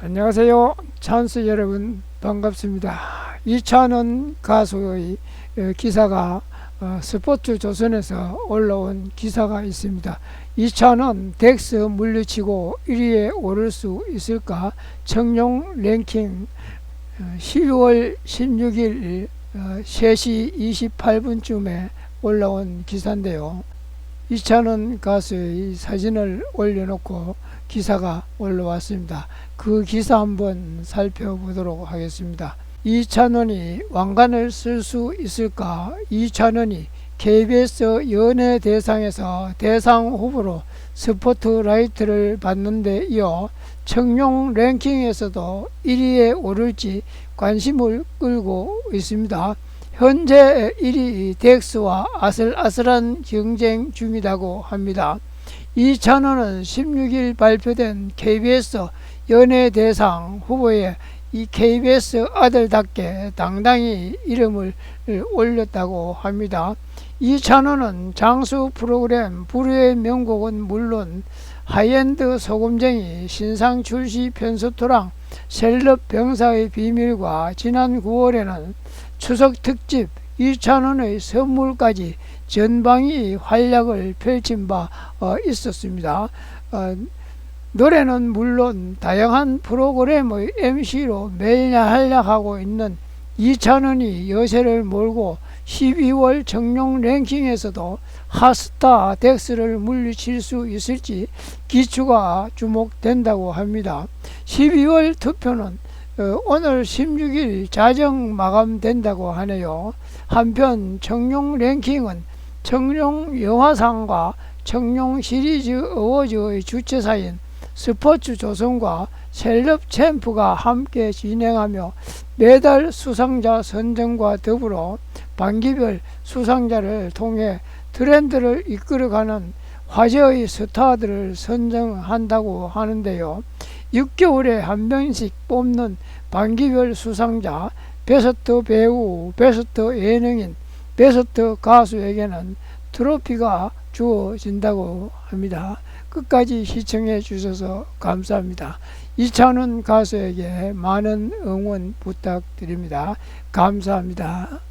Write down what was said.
안녕하세요. 찬스 여러분 반갑습니다. 이찬원 가수의 어, 기사가 어, 스포츠 조선에서 올라온 기사가 있습니다. 이찬원 덱스 물리치고 1위에 오를 수 있을까? 청룡 랭킹 어, 12월 16일 어, 3시 28분쯤에 올라온 기사인데요. 이찬원 가수의 사진을 올려놓고 기사가 올라왔습니다. 그 기사 한번 살펴보도록 하겠습니다. 이찬원이 왕관을 쓸 수 있을까? 이찬원이 KBS 연예 대상에서 대상 후보로 스포트라이트를 받는데 이어 청룡 랭킹에서도 1위에 오를지 관심을 끌고 있습니다. 현재 1위 덱스와 아슬아슬한 경쟁 중이라고 합니다. 이찬원은 16일 발표된 KBS 연예대상 후보에 이 KBS 아들답게 당당히 이름을 올렸다고 합니다. 이찬원은 장수 프로그램 불후의 명곡은 물론 하이엔드 소금쟁이 신상 출시 편수토랑 셀럽 병사의 비밀과 지난 9월에는 추석 특집 이찬원의 선물까지 전방위 활약을 펼친 바 어, 있었습니다. 어, 노래는 물론 다양한 프로그램의 MC로 매일 활약하고 있는 이찬원이 여세를 몰고 12월 정용 랭킹에서도 핫스타 덱스를 물리칠 수 있을지 기추가 주목된다고 합니다. 12월 투표는 어, 오늘 16일 자정 마감된다고 하네요. 한편 청룡 랭킹은 청룡 영화상과 청룡 시리즈 어워즈의 주최사인 스포츠 조선과 셀럽 챔프가 함께 진행하며 매달 수상자 선정과 더불어 반기별 수상자를 통해 트렌드를 이끌어가는 화제의 스타들을 선정한다고 하는데요. 6개월에 한 명씩 뽑는 반기별 수상자, 베스트 배우, 베스트 예능인, 베스트 가수에게는 트로피가 주어진다고 합니다. 끝까지 시청해 주셔서 감사합니다. 이찬원 가수에게 많은 응원 부탁드립니다. 감사합니다.